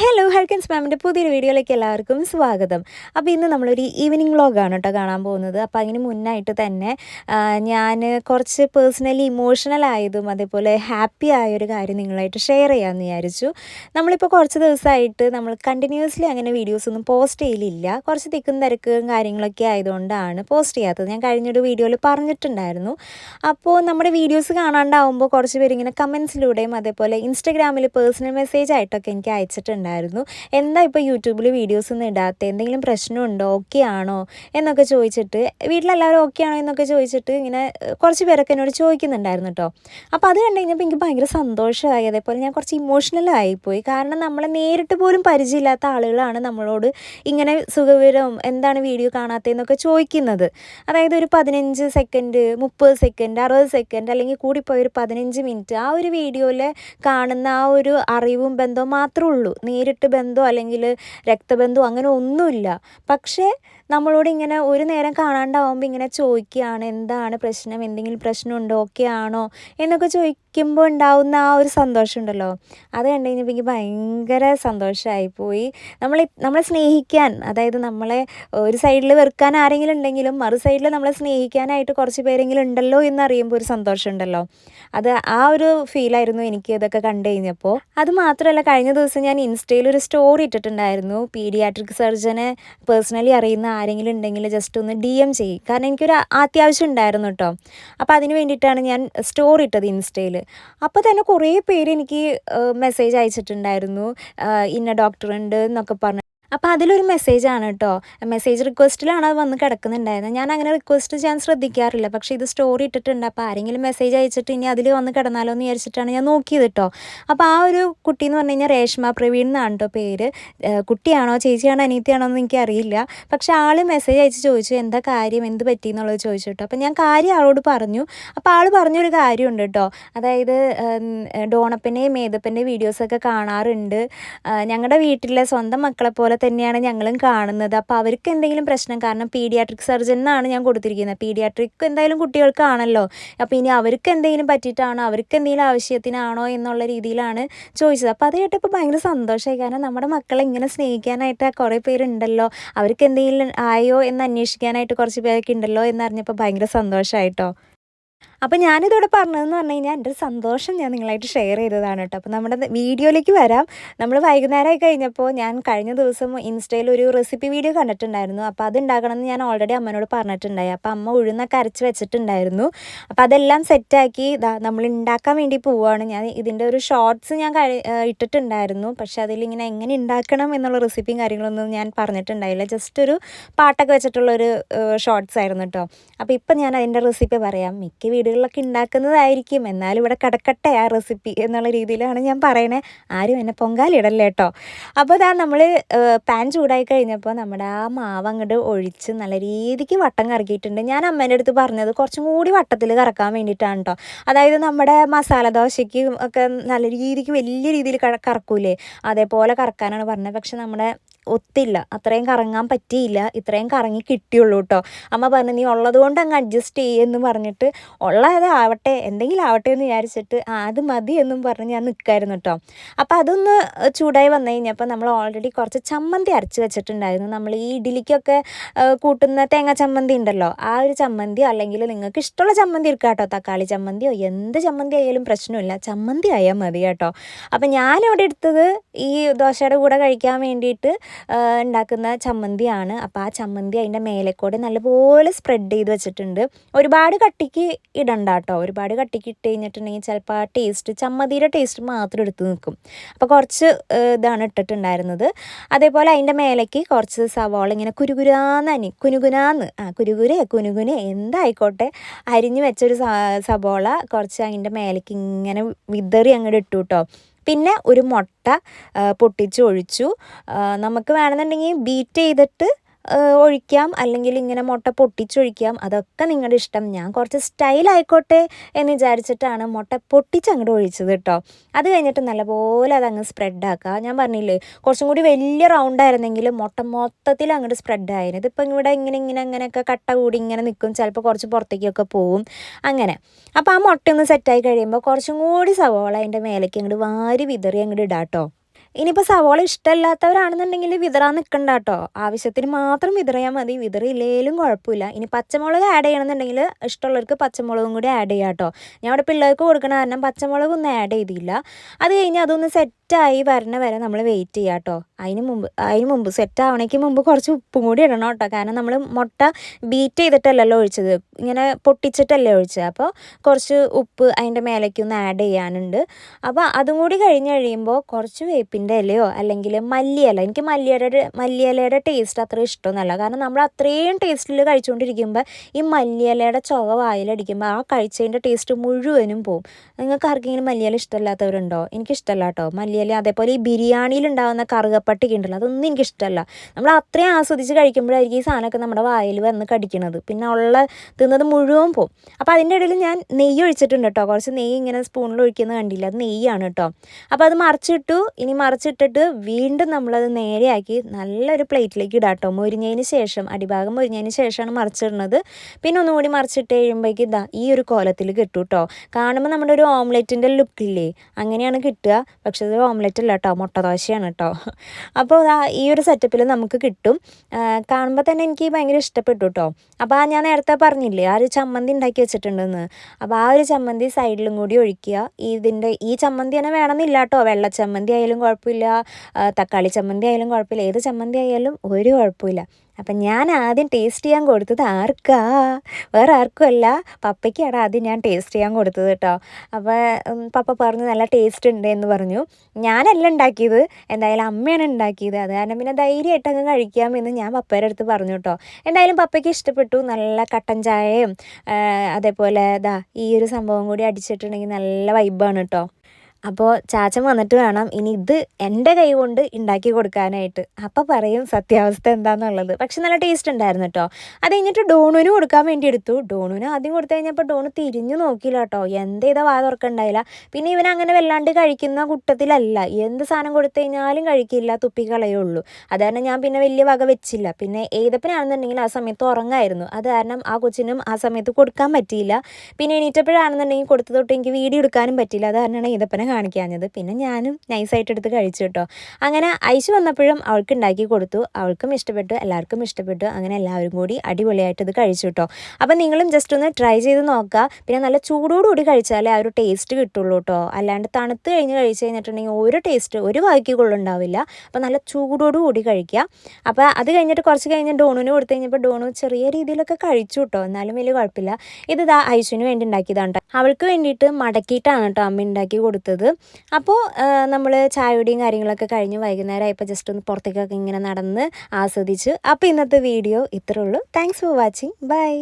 Hello ഹെൽക്കൻസ് മാമിന്റെ പുതിയൊരു വീഡിയോയിലേക്ക് എല്ലാവർക്കും സ്വാഗതം. അപ്പോൾ ഇന്ന് നമ്മളൊരു ഈവനിങ് വ്ളോഗാണ് കേട്ടോ കാണാൻ പോകുന്നത്. അപ്പോൾ അതിന് മുന്നായിട്ട് തന്നെ ഞാൻ കുറച്ച് പേഴ്സണലി ഇമോഷണൽ ആയതും അതേപോലെ ഹാപ്പി ആയൊരു കാര്യം നിങ്ങളായിട്ട് ഷെയർ ചെയ്യാമെന്ന് വിചാരിച്ചു. നമ്മളിപ്പോൾ കുറച്ച് ദിവസമായിട്ട് നമ്മൾ കണ്ടിന്യൂസ്ലി അങ്ങനെ വീഡിയോസ് ഒന്നും പോസ്റ്റ് ചെയ്യലില്ല. കുറച്ച് തിക്കും തിരക്കും കാര്യങ്ങളൊക്കെ ആയതുകൊണ്ടാണ് പോസ്റ്റ് ചെയ്യാത്തത്. ഞാൻ കഴിഞ്ഞൊരു വീഡിയോയിൽ പറഞ്ഞിട്ടുണ്ടായിരുന്നു. അപ്പോൾ നമ്മുടെ വീഡിയോസ് കാണാണ്ടാവുമ്പോൾ കുറച്ച് പേരിങ്ങനെ കമൻസിലൂടെയും അതേപോലെ ഇൻസ്റ്റഗ്രാമിൽ പേഴ്സണൽ മെസ്സേജ് ആയിട്ടൊക്കെ എനിക്ക് അയച്ചിട്ടുണ്ടായിരുന്നു എന്താ ഇപ്പോൾ യൂട്യൂബിൽ വീഡിയോസ് ഒന്നും ഇടാത്ത? എന്തെങ്കിലും പ്രശ്നമുണ്ടോ? ഓക്കെ ആണോ? എന്നൊക്കെ ചോദിച്ചിട്ട് വീട്ടിലെല്ലാവരും ഓക്കെ ആണോ എന്നൊക്കെ ചോദിച്ചിട്ട് ഇങ്ങനെ കുറച്ച് പേരൊക്കെ എന്നോട് ചോദിക്കുന്നുണ്ടായിരുന്നു കേട്ടോ അപ്പോൾ അത് കണ്ടു കഴിഞ്ഞപ്പോൾ എനിക്ക് ഭയങ്കര സന്തോഷമായി. അതേപോലെ ഞാൻ കുറച്ച് ഇമോഷണലായിപ്പോയി കാരണം നമ്മളെ നേരിട്ട് പോലും പരിചയമില്ലാത്ത ആളുകളാണ് നമ്മളോട് ഇങ്ങനെ സുഖവിവരം എന്താണ് വീഡിയോ കാണാത്തതെന്നൊക്കെ ചോദിക്കുന്നത്. അതായത് ഒരു പതിനഞ്ച് സെക്കൻഡ് മുപ്പത് സെക്കൻഡ് അറുപത് സെക്കൻഡ് അല്ലെങ്കിൽ കൂടിപ്പോയി ഒരു പതിനഞ്ച് മിനിറ്റ് ആ ഒരു വീഡിയോയിൽ കാണുന്ന ആ ഒരു അറിവും ബന്ധവും മാത്രമേ ഉള്ളൂ. നേരിട്ട് ബന്ധമോ അല്ലെങ്കിൽ രക്തബന്ധമോ അങ്ങനെ ഒന്നുമില്ല. പക്ഷേ നമ്മളോട് ഇങ്ങനെ ഒരു നേരം കാണാണ്ടാവുമ്പോൾ ഇങ്ങനെ ചോദിക്കുകയാണ് എന്താണ് പ്രശ്നം? എന്തെങ്കിലും പ്രശ്നമുണ്ടോ? ഓക്കെ ആണോ എന്നൊക്കെ ചോദിക്കുമ്പോൾ ഉണ്ടാവുന്ന ആ ഒരു സന്തോഷമുണ്ടല്ലോ. അത് കണ്ടു കഴിഞ്ഞപ്പോൾ എനിക്ക് ഭയങ്കര സന്തോഷമായിപ്പോയി നമ്മളെ നമ്മളെ സ്നേഹിക്കാൻ അതായത് നമ്മളെ ഒരു സൈഡിൽ വെറുക്കാൻ ആരെങ്കിലും ഉണ്ടെങ്കിലും മറു സൈഡിൽ നമ്മളെ സ്നേഹിക്കാനായിട്ട് കുറച്ച് പേരെങ്കിലും ഉണ്ടല്ലോ എന്നറിയുമ്പോൾ ഒരു സന്തോഷമുണ്ടല്ലോ. അത് ആ ഒരു ഫീലായിരുന്നു എനിക്ക് ഇതൊക്കെ കണ്ടു കഴിഞ്ഞപ്പോൾ അത് മാത്രമല്ല കഴിഞ്ഞ ദിവസം ഞാൻ ഇൻസ്റ്റയിൽ ഒരു സ്റ്റോറി ഇട്ടിട്ടുണ്ടായിരുന്നു. പീഡിയാട്രിക് സർജനെ പേഴ്സണലി അറിയുന്ന ആരെങ്കിലും ഉണ്ടെങ്കിൽ ജസ്റ്റ് ഒന്ന് ഡി എം ചെയ്യും. കാരണം എനിക്കൊരു അത്യാവശ്യം ഉണ്ടായിരുന്നു കേട്ടോ അപ്പോൾ അതിന് വേണ്ടിയിട്ടാണ് ഞാൻ സ്റ്റോറി ഇട്ടത് ഇൻസ്റ്റയിൽ അപ്പോൾ തന്നെ കുറേ പേര് എനിക്ക് മെസ്സേജ് അയച്ചിട്ടുണ്ടായിരുന്നു. ഇന്ന ഡോക്ടർ ഉണ്ട് എന്നൊക്കെ പറഞ്ഞ് അപ്പോൾ അതിലൊരു മെസ്സേജാണ് കേട്ടോ മെസ്സേജ് റിക്വസ്റ്റിലാണ് അത് വന്ന് കിടക്കുന്നുണ്ടായിരുന്നത്. ഞാൻ അങ്ങനെ റിക്വസ്റ്റ് ചെയ്യാൻ ശ്രദ്ധിക്കാറില്ല. പക്ഷേ ഇത് സ്റ്റോറി ഇട്ടിട്ടുണ്ട്. അപ്പോൾ ആരെങ്കിലും മെസ്സേജ് അയച്ചിട്ട് ഇനി അതിൽ വന്ന് കിടന്നാലോ എന്ന് വിചാരിച്ചിട്ടാണ് ഞാൻ നോക്കിയത് കേട്ടോ അപ്പോൾ ആ ഒരു കുട്ടി എന്ന് പറഞ്ഞു കഴിഞ്ഞാൽ രേഷ്മ പ്രവീൺ എന്നാണ് കേട്ടോ പേര്. കുട്ടിയാണോ ചേച്ചിയാണോ അനീത്തിയാണോ എന്ന് എനിക്കറിയില്ല പക്ഷേ ആൾ മെസ്സേജ് അയച്ച് ചോദിച്ചു എന്താ കാര്യം? എന്ത് പറ്റി? എന്നുള്ളത് ചോദിച്ചു കേട്ടോ അപ്പോൾ ഞാൻ കാര്യം ആളോട് പറഞ്ഞു. അപ്പോൾ ആൾ പറഞ്ഞൊരു കാര്യമുണ്ട് കേട്ടോ അതായത് ഡോണപ്പന്റെയും മേതപ്പന്റെയും വീഡിയോസൊക്കെ കാണാറുണ്ട്. ഞങ്ങളുടെ വീട്ടിലെ സ്വന്തം മക്കളെ പോലെ തന്നെയാണ് ഞങ്ങളും കാണുന്നത്. അപ്പോൾ അവർക്ക് എന്തെങ്കിലും പ്രശ്നം കാരണം പീഡിയാട്രിക് സർജൻ എന്നാണ് ഞാൻ കൊടുത്തിരിക്കുന്നത്. പീഡിയാട്രിക് എന്തായാലും കുട്ടികൾക്കാണല്ലോ. അപ്പോൾ ഇനി അവർക്ക് എന്തെങ്കിലും പറ്റിയിട്ടാണോ അവർക്ക് എന്തെങ്കിലും ആവശ്യത്തിനാണോ എന്നുള്ള രീതിയിലാണ് ചോദിച്ചത്. അപ്പോൾ അത് കേട്ടപ്പോൾ ഭയങ്കര സന്തോഷമായി. കാരണം നമ്മുടെ മക്കളെ ഇങ്ങനെ സ്നേഹിക്കാനായിട്ട് കുറേ പേരുണ്ടല്ലോ. അവർക്ക് എന്തെങ്കിലും ആയോ എന്ന് അന്വേഷിക്കാനായിട്ട് കുറച്ച് പേരൊക്കെ ഉണ്ടല്ലോ എന്നറിഞ്ഞപ്പോൾ ഭയങ്കര സന്തോഷമായിട്ടോ അപ്പോൾ ഞാനിതോടെ പറഞ്ഞതെന്ന് പറഞ്ഞു കഴിഞ്ഞാൽ എന്റെ സന്തോഷം ഞാൻ നിങ്ങളായിട്ട് ഷെയർ ചെയ്തതാണ് കേട്ടോ. അപ്പോൾ നമ്മുടെ വീഡിയോയിലേക്ക് വരാം. നമ്മൾ വൈകുന്നേരമായി കഴിഞ്ഞപ്പോൾ ഞാൻ കഴിഞ്ഞ ദിവസം ഇൻസ്റ്റയിൽ ഒരു റെസിപ്പി വീഡിയോ കണ്ടിട്ടുണ്ടായിരുന്നു. അപ്പോൾ അത് ഉണ്ടാക്കണമെന്ന് ഞാൻ ഓൾറെഡി അമ്മനോട് പറഞ്ഞിട്ടുണ്ടായി. അപ്പോൾ അമ്മ ഉഴുന്നൊക്കെ അരച്ച് വെച്ചിട്ടുണ്ടായിരുന്നു. അപ്പോൾ അതെല്ലാം സെറ്റാക്കി നമ്മൾ ഉണ്ടാക്കാൻ വേണ്ടി പോവുകയാണ് ഞാൻ ഇതിന്റെ ഒരു ഷോർട്സ് ഞാൻ ഇട്ടിട്ടുണ്ടായിരുന്നു. പക്ഷേ അതിലിങ്ങനെ എങ്ങനെ ഉണ്ടാക്കണം എന്നുള്ള റെസിപ്പിയും കാര്യങ്ങളൊന്നും ഞാൻ പറഞ്ഞിട്ടുണ്ടായില്ല. ജസ്റ്റ് ഒരു പാട്ടൊക്കെ വെച്ചിട്ടുള്ളൊരു ഷോർട്സ് ആയിരുന്നു കേട്ടോ. അപ്പോൾ ഇപ്പം ഞാൻ അതിന്റെ റെസിപ്പി പറയാം. മിക്ക വീടുകളിലൊക്കെ ഉണ്ടാക്കുന്നതായിരിക്കും. എന്നാലും ഇവിടെ കിടക്കട്ടെ ആ റെസിപ്പി എന്നുള്ള രീതിയിലാണ് ഞാൻ പറയണേ. ആരും എന്നെ പൊങ്കാലിടല്ലേ കേട്ടോ. അപ്പോൾ ഇതാ നമ്മൾ പാൻ ചൂടായി കഴിഞ്ഞപ്പോൾ നമ്മുടെ ആ മാവ് അങ്ങോട്ട് ഒഴിച്ച് നല്ല രീതിക്ക് വട്ടം കറക്കിയിട്ടുണ്ട്. ഞാൻ അമ്മേന്റെ അടുത്ത് പറഞ്ഞത് കുറച്ചും കൂടി വട്ടത്തിൽ കറക്കാൻ വേണ്ടിയിട്ടാണ് കേട്ടോ അതായത് നമ്മുടെ മസാല ദോശയ്ക്ക് ഒക്കെ നല്ല രീതിക്ക് വലിയ രീതിയിൽ കറ- കറക്കൂലേ. അതേപോലെ കറക്കാനാണ് പറഞ്ഞത്. പക്ഷെ നമ്മുടെ ഒത്തില്ല. അത്രയും കറങ്ങാൻ പറ്റിയില്ല. ഇത്രയും കറങ്ങി കിട്ടിയുള്ളൂ കേട്ടോ അമ്മ പറഞ്ഞു നീ ഉള്ളത് കൊണ്ട് അങ്ങ് അഡ്ജസ്റ്റ് ചെയ്യുമെന്ന് പറഞ്ഞിട്ട് ഉള്ളത് ആവട്ടെ എന്തെങ്കിലും ആവട്ടെ എന്ന് വിചാരിച്ചിട്ട് ആ അത് മതി എന്നും പറഞ്ഞ് ഞാൻ നിൽക്കായിരുന്നു കേട്ടോ അപ്പോൾ അതൊന്ന് ചൂടായി വന്നു കഴിഞ്ഞപ്പോൾ നമ്മൾ ഓൾറെഡി കുറച്ച് ചമ്മന്തി അരച്ച് വെച്ചിട്ടുണ്ടായിരുന്നു. നമ്മൾ ഈ ഇഡ്ഡലിക്കൊക്കെ കൂട്ടുന്ന തേങ്ങ ചമ്മന്തി ഉണ്ടല്ലോ ആ ഒരു ചമ്മന്തി അല്ലെങ്കിൽ നിങ്ങൾക്ക് ഇഷ്ടമുള്ള ചമ്മന്തി ഇരിക്കുക കേട്ടോ തക്കാളി ചമ്മന്തിയോ എന്ത് ചമ്മന്തി ആയാലും പ്രശ്നമില്ല. ചമ്മന്തി ആയാൽ മതി കേട്ടോ. അപ്പം ഞാനിവിടെ എടുത്തത് ഈ ദോശയുടെ കൂടെ കഴിക്കാൻ വേണ്ടിയിട്ട് ഉണ്ടാക്കുന്ന ചമ്മന്തിയാണ്. അപ്പോൾ ആ ചമ്മന്തി അതിന്റെ മേലെ കൂടെ നല്ലപോലെ സ്പ്രെഡ് ചെയ്ത് വെച്ചിട്ടുണ്ട്. ഒരുപാട് കട്ടിക്ക് ഇടണ്ട കേട്ടോ ഒരുപാട് കട്ടിക്ക് ഇട്ട് കഴിഞ്ഞിട്ടുണ്ടെങ്കിൽ ചിലപ്പോൾ ആ ടേസ്റ്റ് ചമ്മന്തിയുടെ ടേസ്റ്റ് മാത്രം എടുത്ത് നിൽക്കും. അപ്പോൾ കുറച്ച് ഇതാണ് ഇട്ടിട്ടുണ്ടായിരുന്നത്. അതേപോലെ അതിന്റെ മേലേക്ക് കുറച്ച് സവാള ഇങ്ങനെ കുരുകുരാന്ന് കുനുകുനാന്ന് ആ കുരുകുരെ കുനുകുനെ എന്തായിക്കോട്ടെ അരിഞ്ഞു വെച്ചൊരു സവാള കുറച്ച് അതിന്റെ മേലേക്ക് ഇങ്ങനെ വിതറി അങ്ങോട്ട് ഇട്ടു കേട്ടോ പിന്നെ ഒരു മുട്ട പൊട്ടിച്ചൊഴിച്ചു. നമുക്ക് വേണമെന്നുണ്ടെങ്കിൽ ബീറ്റ് ചെയ്തിട്ട് ഒഴിക്കാം. അല്ലെങ്കിൽ ഇങ്ങനെ മുട്ട പൊട്ടിച്ചൊഴിക്കാം. അതൊക്കെ നിങ്ങളുടെ ഇഷ്ടം. ഞാൻ കുറച്ച് സ്റ്റൈൽ ആയിക്കോട്ടെ എന്ന് വിചാരിച്ചിട്ടാണ് മുട്ട പൊട്ടിച്ച് അങ്ങോട്ട് ഒഴിച്ചത് കേട്ടോ അത് കഴിഞ്ഞിട്ട് നല്ലപോലെ അതങ്ങ് സ്പ്രെഡ് ആക്കുക ഞാൻ പറഞ്ഞില്ലേ കുറച്ചും കൂടി വലിയ റൗണ്ട് ആയിരുന്നെങ്കിൽ മുട്ട മൊത്തത്തിൽ അങ്ങോട്ട് സ്പ്രെഡ് ആയിരുന്നു. ഇതിപ്പോൾ ഇവിടെ ഇങ്ങനെ ഇങ്ങനെ അങ്ങനെയൊക്കെ കട്ട കൂടി ഇങ്ങനെ നിൽക്കും ചിലപ്പോൾ കുറച്ച് പുറത്തേക്കൊക്കെ പോവും. അങ്ങനെ. അപ്പോൾ ആ മുട്ട ഒന്ന് സെറ്റായി കഴിയുമ്പോൾ കുറച്ചും കൂടി സവോള അതിന്റെ മേലേക്ക് അങ്ങോട്ട് വാരി വിതറി അങ്ങോട്ട് ഇടാം കേട്ടോ ഇനിയിപ്പോൾ സവോള ഇഷ്ടമല്ലാത്തവരാണെന്നുണ്ടെങ്കിൽ വിതറാൻ നിൽക്കണ്ട കേട്ടോ ആവശ്യത്തിന് മാത്രം വിതറിയാൽ മതി. വിതറിയില്ലേലും കുഴപ്പമില്ല. ഇനി പച്ചമുളക് ആഡ് ചെയ്യണമെന്നുണ്ടെങ്കിൽ ഇഷ്ടമുള്ളവർക്ക് പച്ചമുളകും കൂടി ആഡ് ചെയ്യാം കേട്ടോ ഞാൻ അവിടെ പിള്ളേർക്ക് കൊടുക്കണ കാരണം പച്ചമുളകൊന്നും ആഡ് ചെയ്തില്ല. അത് കഴിഞ്ഞ് അതൊന്ന് സെറ്റായി വരണ വരെ നമ്മൾ വെയിറ്റ് ചെയ്യാം കേട്ടോ അതിന് മുമ്പ് അതിന് മുമ്പ് സെറ്റ് ആവണേക്ക് മുമ്പ് കുറച്ച് ഉപ്പും കൂടി ഇടണം കേട്ടോ കാരണം നമ്മൾ മുട്ട ബീറ്റ് ചെയ്തിട്ടല്ലല്ലോ ഒഴിച്ചത്. ഇങ്ങനെ പൊട്ടിച്ചിട്ടല്ലേ ഒഴിച്ചത്. അപ്പോൾ കുറച്ച് ഉപ്പ് അതിന്റെ മേലേക്ക് ഒന്ന് ആഡ് ചെയ്യാനുണ്ട്. അപ്പോൾ അതും കൂടി കഴിഞ്ഞ് കഴിയുമ്പോൾ കുറച്ച് വേപ്പിന്റെ ഇലയോ അല്ലെങ്കിൽ മല്ലിയല. എനിക്ക് മല്ലിയലയുടെ മല്ലിയലയുടെ ടേസ്റ്റ് അത്ര ഇഷ്ടമൊന്നുമല്ല. കാരണം നമ്മൾ അത്രയും ടേസ്റ്റിൽ കഴിച്ചുകൊണ്ടിരിക്കുമ്പോൾ ഈ മല്ലിയലയുടെ ചുവ വായിലടിക്കുമ്പോൾ ആ കഴിച്ചതിന്റെ ടേസ്റ്റ് മുഴുവനും പോവും. നിങ്ങൾക്ക് ആർക്കെങ്കിലും മല്ലിയില ഇഷ്ടമല്ലാത്തവരുണ്ടോ? എനിക്കിഷ്ടമല്ല കേട്ടോ മല്ലിയില അതേപോലെ ഈ ബിരിയാണിയിൽ ഉണ്ടാകുന്ന കറുകപ്പട്ടിക ഉണ്ടല്ലോ അതൊന്നും എനിക്കിഷ്ടമല്ല നമ്മൾ അത്രയും ആസ്വദിച്ച് കഴിക്കുമ്പോഴായിരിക്കും ഈ സാധനമൊക്കെ നമ്മുടെ വായിൽ വന്ന് കടിക്കണത്. പിന്നെ ഉള്ള തിന്നത് മുഴുവൻ പോവും. അപ്പോൾ അതിന്റെ ഇടയിൽ ഞാൻ നെയ്യ് ഒഴിച്ചിട്ടുണ്ട് കേട്ടോ. കുറച്ച് നെയ്യ് ഇങ്ങനെ സ്പൂണിൽ ഒഴിക്കുന്നത് കണ്ടില്ല? അത് നെയ്യാണ് കേട്ടോ. അപ്പോൾ അത് മറിച്ചിട്ടു ഇനി മറിച്ചിട്ടിട്ട് വീണ്ടും നമ്മളത് നേരെയാക്കി നല്ലൊരു പ്ലേറ്റിലേക്ക് ഇടാം കേട്ടോ. മുരിഞ്ഞതിന് ശേഷം അടിഭാഗം മുരിഞ്ഞതിന് ശേഷമാണ് മറിച്ചിടുന്നത്. പിന്നെ ഒന്നുകൂടി മറിച്ചിട്ട് കഴിയുമ്പോഴേക്ക് ഇതാ ഈ ഒരു കോലത്തിൽ കിട്ടും കേട്ടോ. കാണുമ്പോൾ നമ്മുടെ ഒരു ഓംലെറ്റിന്റെ ലുക്കില്ലേ? അങ്ങനെയാണ് കിട്ടുക. പക്ഷെ ഇത് ഓംലെറ്റ് അല്ല കേട്ടോ മുട്ട ദോശയാണ് കേട്ടോ. അപ്പോൾ ഈ ഒരു സെറ്റപ്പിൽ നമുക്ക് കിട്ടും. കാണുമ്പോൾ തന്നെ എനിക്ക് ഭയങ്കര ഇഷ്ടപ്പെട്ടു കേട്ടോ. അപ്പോൾ ഞാൻ നേരത്തെ പറഞ്ഞില്ലേ ആ ഒരു ചമ്മന്തി ഉണ്ടാക്കി വെച്ചിട്ടുണ്ടെന്ന്. അപ്പോൾ ആ ഒരു ചമ്മന്തി സൈഡിലും കൂടി ഒഴിക്കുക. ഇതിന്റെ ഈ ചമ്മന്തി തന്നെ വേണമെന്നില്ല കേട്ടോ. വെള്ള ചമ്മന്തി ആയാലും കുഴപ്പമില്ല തക്കാളി ചമ്മന്തി ആയാലും കുഴപ്പമില്ല. ഏത് ചമ്മന്തി ആയാലും ഒരു കുഴപ്പമില്ല. അപ്പം ഞാൻ ആദ്യം ടേസ്റ്റ് ചെയ്യാൻ കൊടുത്തത് ആർക്കാ? വേറെ ആർക്കും അല്ല പപ്പയ്ക്കാണ് ആദ്യം ഞാൻ ടേസ്റ്റ് ചെയ്യാൻ കൊടുത്തത് കേട്ടോ. അപ്പോൾ പപ്പ പറഞ്ഞു നല്ല ടേസ്റ്റ് ഉണ്ട് എന്ന് പറഞ്ഞു. ഞാനല്ല ഉണ്ടാക്കിയത്. എന്തായാലും അമ്മയാണ് ഉണ്ടാക്കിയത്. അത് കാരണം പിന്നെ ധൈര്യമായിട്ട് അങ്ങ് കഴിക്കാമെന്ന് ഞാൻ പപ്പയുടെ അടുത്ത് പറഞ്ഞു കേട്ടോ. എന്തായാലും പപ്പയ്ക്ക് ഇഷ്ടപ്പെട്ടു. നല്ല കട്ടൻ ചായയും അതേപോലെ ഇതാ ഈ ഒരു സംഭവം കൂടി അടിച്ചിട്ടുണ്ടെങ്കിൽ നല്ല വൈബാണ് കേട്ടോ. അപ്പോൾ ചാച്ചൻ വന്നിട്ട് വേണം ഇനി ഇത് എന്റെ കൈ കൊണ്ട് ഉണ്ടാക്കി കൊടുക്കാനായിട്ട്. അപ്പം പറയും സത്യാവസ്ഥ എന്താണെന്നുള്ളത് പക്ഷെ നല്ല ടേസ്റ്റ് ഉണ്ടായിരുന്നു കേട്ടോ അത് കഴിഞ്ഞിട്ട് ഡോണുവിന് കൊടുക്കാൻ വേണ്ടി എടുത്തു. ഡോണുവിന് ആദ്യം കൊടുത്തു കഴിഞ്ഞപ്പോൾ ഡോണു തിരിഞ്ഞു നോക്കിയില്ല കേട്ടോ എന്ത് ചെയ്താൽ വാ തുറക്കണ്ടായില്ല പിന്നെ ഇവൻ അങ്ങനെ വല്ലാണ്ട് കഴിക്കുന്ന കുട്ടത്തിലല്ല. എന്ത് സാധനം കൊടുത്തു കഴിഞ്ഞാലും കഴിക്കില്ല തുപ്പിക്കളയുള്ളൂ അത് കാരണം ഞാൻ പിന്നെ വലിയ വക വെച്ചില്ല. പിന്നെ ഏതപ്പനാണെന്നുണ്ടെങ്കിൽ ആ സമയത്ത് ഉറങ്ങായിരുന്നു. അത് കാരണം ആ കൊച്ചിനും ആ സമയത്ത് കൊടുക്കാൻ പറ്റിയില്ല. പിന്നെ എണീറ്റപ്പോഴാണെന്നുണ്ടെങ്കിൽ കൊടുത്തു തൊട്ട് എനിക്ക് വീഡിയോ എടുക്കാനും പറ്റിയില്ല. അത് കാരണമാണ് ഏതപ്പനെ കാണിക്കാഞ്ഞത്. പിന്നെ ഞാനും നൈസായിട്ട് എടുത്ത് കഴിച്ചു കേട്ടോ അങ്ങനെ ഐശു വന്നപ്പോഴും അവൾക്ക് ഉണ്ടാക്കി കൊടുത്തു. അവൾക്കും ഇഷ്ടപ്പെട്ടു എല്ലാവർക്കും ഇഷ്ടപ്പെട്ടു. അങ്ങനെ എല്ലാവരും കൂടി അടിപൊളിയായിട്ട് ഇത് കഴിച്ചു കേട്ടോ അപ്പം നിങ്ങളും ജസ്റ്റ് ഒന്ന് ട്രൈ ചെയ്ത് നോക്കുക പിന്നെ നല്ല ചൂടോടുകൂടി കഴിച്ചാലേ ആ ഒരു ടേസ്റ്റ് കിട്ടുള്ളൂ കേട്ടോ അല്ലാണ്ട് തണുത്ത് കഴിഞ്ഞ് കഴിച്ച് കഴിഞ്ഞിട്ടുണ്ടെങ്കിൽ ഒരു ടേസ്റ്റ് ഒരു വാക്കിക്കുള്ളുണ്ടാവില്ല അപ്പം നല്ല ചൂടോടുകൂടി കഴിക്കുക അപ്പോൾ അത് കഴിഞ്ഞിട്ട് കുറച്ച് കഴിഞ്ഞ് ഡോണുവിന് കൊടുത്തു കഴിഞ്ഞപ്പോൾ ഡോണു ചെറിയ രീതിയിലൊക്കെ കഴിച്ചു കേട്ടോ എന്നാലും വലിയ കുഴപ്പമില്ല. ഇത് ഇതാ ഐശുവിന് വേണ്ടി ഉണ്ടാക്കിയതാണ് കേട്ടോ അവൾക്ക് വേണ്ടിയിട്ട് മടക്കിയിട്ടാണ് കേട്ടോ അമ്മ ഉണ്ടാക്കി കൊടുത്തത്. അപ്പോൾ നമ്മൾ ചായയുടെയും കാര്യങ്ങളൊക്കെ കഴിഞ്ഞ് വൈകുന്നേരം ആയപ്പോൾ ജസ്റ്റ് ഒന്ന് പുറത്തേക്കൊക്കെ ഇങ്ങനെ നടന്ന് ആസ്വദിച്ച്. അപ്പോൾ ഇന്നത്തെ വീഡിയോ ഇത്രേ ഉള്ളൂ. Thanks for watching bye